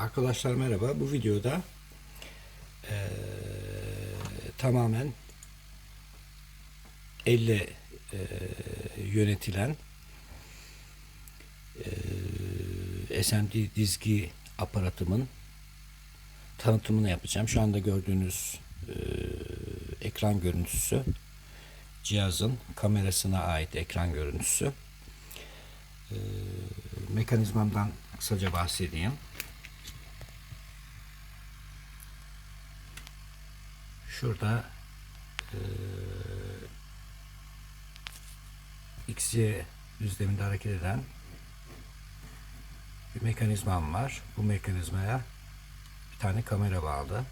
Arkadaşlar merhaba. Bu videoda eee, tamamen elle eee, yönetilen eee, SMD dizgi aparatımın tanıtımını yapacağım. Şu anda gördüğünüz eee, ekran görüntüsü cihazın kamerasına ait ekran görüntüsü. Eee, mekanizmamdan kısaca bahsedeyim. Şurada eee XY düzleminde hareket eden bir mekanizmam var. Bu mekanizmaya bir tane kamera bağlı.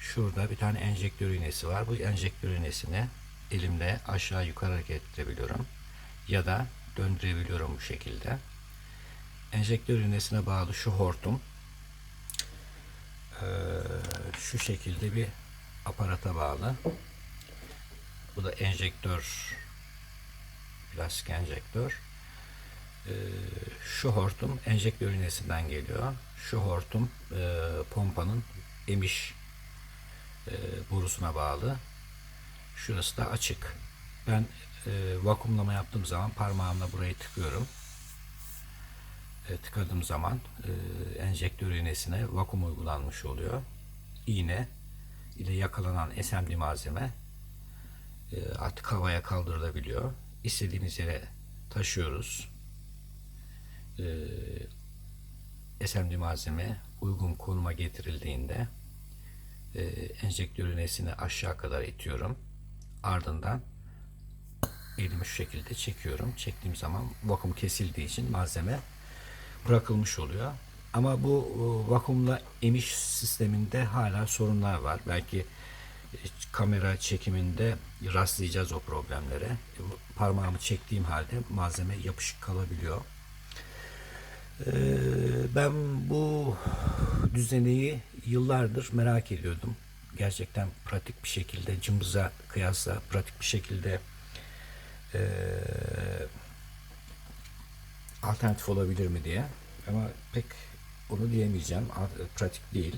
Şurada bir tane enjektör iğnesi var. Bu enjektör iğnesini elimle aşağı yukarı hareket ettirebiliyorum. Ya da döndürebiliyorum bu şekilde. Enjektör iğnesine bağlı şu hortum eee, şu şekilde bir aparata bağlı. Bu da enjektör plastik enjektör. Ee, şu hortum enjektör iğnesinden geliyor. Şu hortum e, pompanın emiş e, borusuna bağlı. Şurası da açık. Ben e, vakumlama yaptığım zaman parmağımla burayı tıkıyorum. E, tıkadığım zaman e, enjektör iğnesine vakum uygulanmış oluyor. İğne ile yakalanan SMD malzeme e, artık havaya kaldırılabiliyor. İstediğimiz yere taşıyoruz. E, SMD malzeme uygun konuma getirildiğinde e, enjektör iğnesini aşağı kadar itiyorum. Ardından elimi şu şekilde çekiyorum. Çektiğim zaman vakum kesildiği için malzeme bırakılmış oluyor. Ama bu e, vakumla emiş sisteminde hala sorunlar var. Belki e, kamera çekiminde rastlayacağız o problemlere. E, Parmağımı çektiğim halde malzeme yapışık kalabiliyor. Ben bu düzeneyi yıllardır merak ediyordum. Gerçekten pratik bir şekilde cımbıza kıyasla pratik bir şekilde alternatif olabilir mi diye. Ama pek onu diyemeyeceğim. A- Pratik değil.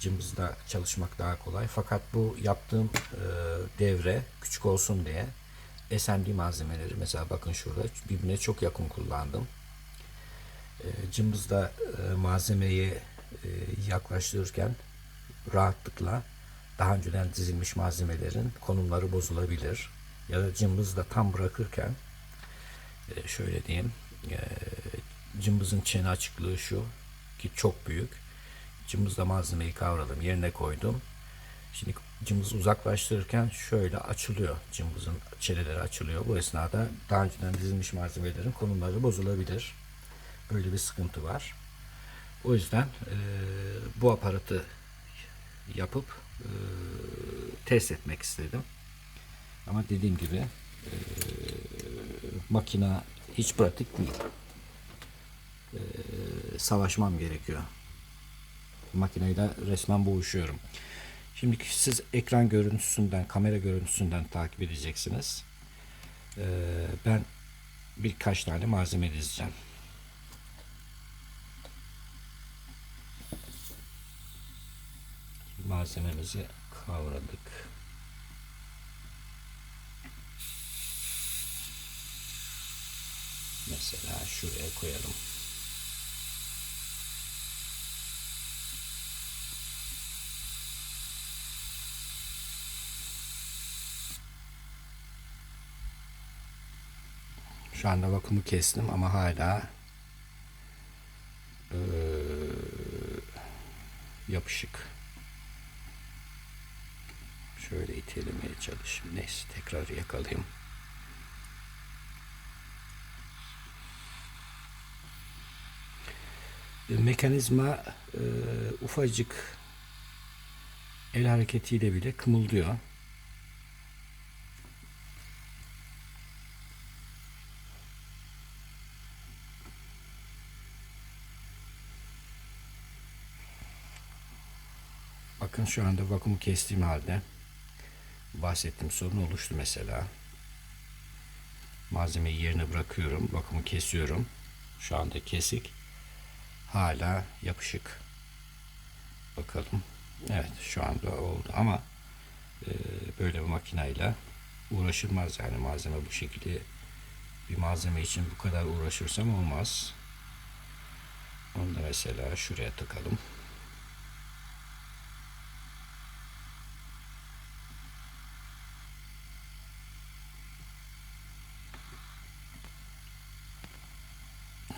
Cımbızda çalışmak daha kolay. Fakat bu yaptığım e, devre küçük olsun diye SMD malzemeleri mesela bakın şurada birbirine çok yakın kullandım. E, cımbızda e, malzemeyi e, yaklaştırırken rahatlıkla daha önceden dizilmiş malzemelerin konumları bozulabilir. Ya da cımbızda tam bırakırken e, şöyle diyeyim e, cımbızın çene açıklığı şu ki çok büyük. Cımbızla malzemeyi kavradım, yerine koydum. Şimdi cımbız uzaklaştırırken şöyle açılıyor. Cımbızın çeneleri açılıyor. Bu esnada daha önceden dizilmiş malzemelerin konumları bozulabilir. Böyle bir sıkıntı var. O yüzden e, bu aparatı yapıp e, test etmek istedim. Ama dediğim gibi e, makina hiç pratik değil. E, savaşmam gerekiyor. Makineyle resmen boğuşuyorum. Şimdi siz ekran görüntüsünden, kamera görüntüsünden takip edeceksiniz. E, ben birkaç tane malzeme dizeceğim. Malzememizi kavradık. Mesela şuraya koyalım. Şu anda vakumu kestim ama hala eee, yapışık. Şöyle itelemeye çalışayım. Neyse tekrar yakalayayım. E, Mekanizma e, ufacık el hareketiyle bile kımıldıyor. Bakın şu anda vakumu kestiğim halde bahsettiğim sorun oluştu mesela. Malzemeyi yerine bırakıyorum. Vakumu kesiyorum. Şu anda kesik. Hala yapışık. Bakalım. Evet şu anda oldu ama e, böyle bir makineyle uğraşılmaz yani malzeme bu şekilde bir malzeme için bu kadar uğraşırsam olmaz. Onu da mesela şuraya tıkalım.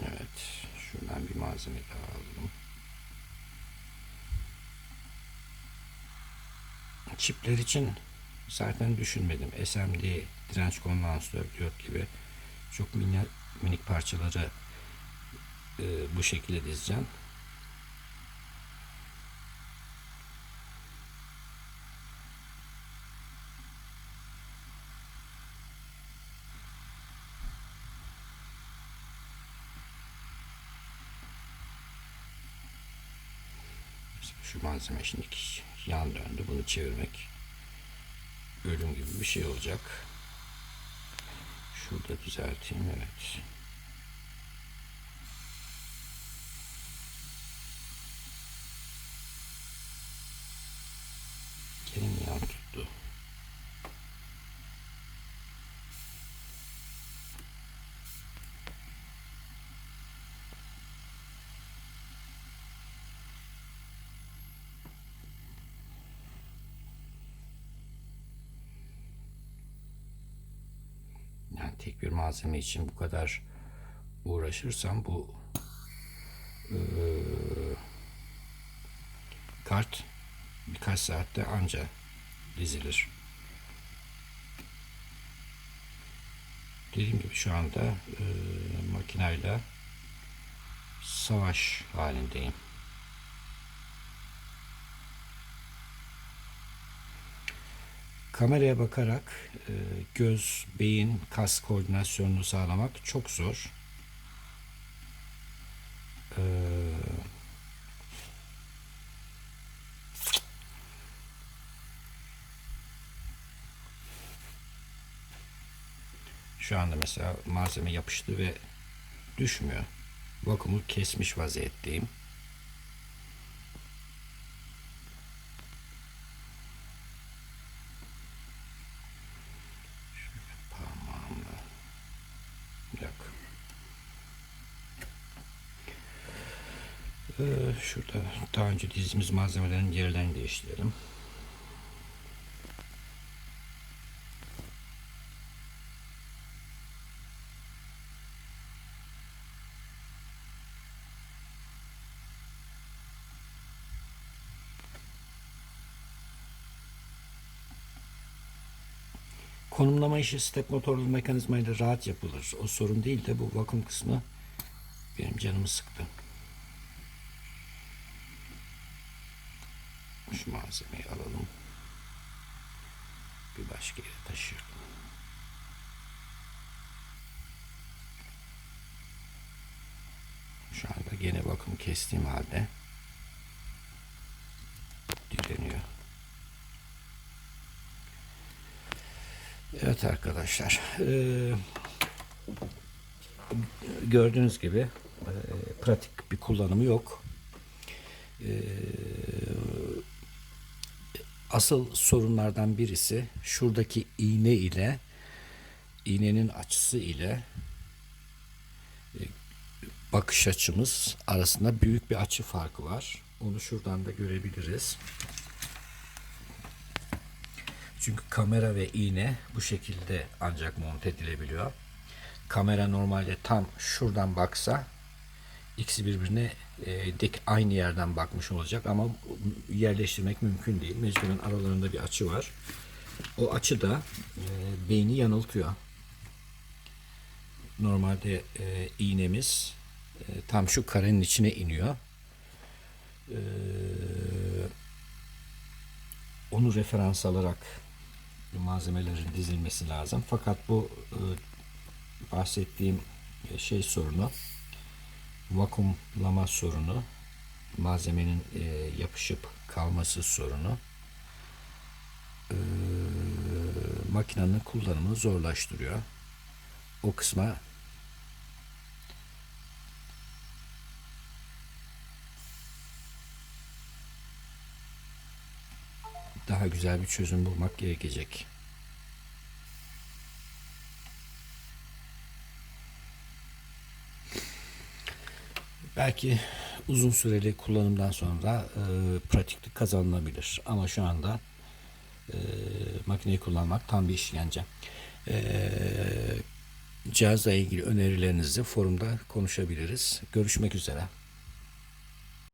Evet. Şuradan bir malzeme daha alalım. Çipler için zaten düşünmedim. SMD, direnç kondansatör, diyot gibi çok minik, minik parçaları e, bu şekilde dizeceğim. Şu malzeme şimdi yan döndü. Bunu çevirmek ölüm gibi bir şey olacak. Şurada düzelteyim. Evet. Tek bir malzeme için bu kadar uğraşırsam bu eee, kart birkaç saatte anca dizilir. Dediğim gibi şu anda eee makinayla savaş halindeyim. Kameraya bakarak e, göz, beyin, kas koordinasyonunu sağlamak çok zor. Ee, şu anda mesela malzeme yapıştı ve düşmüyor. Vakumu kesmiş vaziyetteyim. Parmağımla. Yok. Ee, şurada daha önce dizdiğimiz malzemelerin yerlerini değiştirelim. Konumlama işi step motorlu mekanizmayla rahat yapılır. O sorun değil de bu vakum kısmı benim canımı sıktı. Şu malzemeyi alalım. Bir başka yere taşıyalım. Şu anda gene vakum kestiğim halde direniyor. Evet arkadaşlar. eee, gördüğünüz gibi eee, pratik bir kullanımı yok. Eee, asıl sorunlardan birisi şuradaki iğne ile iğnenin açısı ile e, bakış açımız arasında büyük bir açı farkı var. Onu şuradan da görebiliriz. Çünkü kamera ve iğne bu şekilde ancak monte edilebiliyor. Kamera normalde tam şuradan baksa ikisi birbirine e, dik aynı yerden bakmış olacak ama yerleştirmek mümkün değil. Mecburen aralarında bir açı var. O açı da e, beyni yanıltıyor. Normalde e, iğnemiz e, tam şu karenin içine iniyor. Onu referans alarak malzemelerin dizilmesi lazım. Fakat bu bahsettiğim şey sorunu vakumlama sorunu malzemenin e, yapışıp kalması sorunu e, makinenin kullanımını zorlaştırıyor. O kısma daha güzel bir çözüm bulmak gerekecek. Belki uzun süreli kullanımdan sonra e, pratiklik kazanılabilir. Ama şu anda e, makineyi kullanmak tam bir işkence. E, cihazla ilgili önerilerinizi forumda konuşabiliriz. Görüşmek üzere.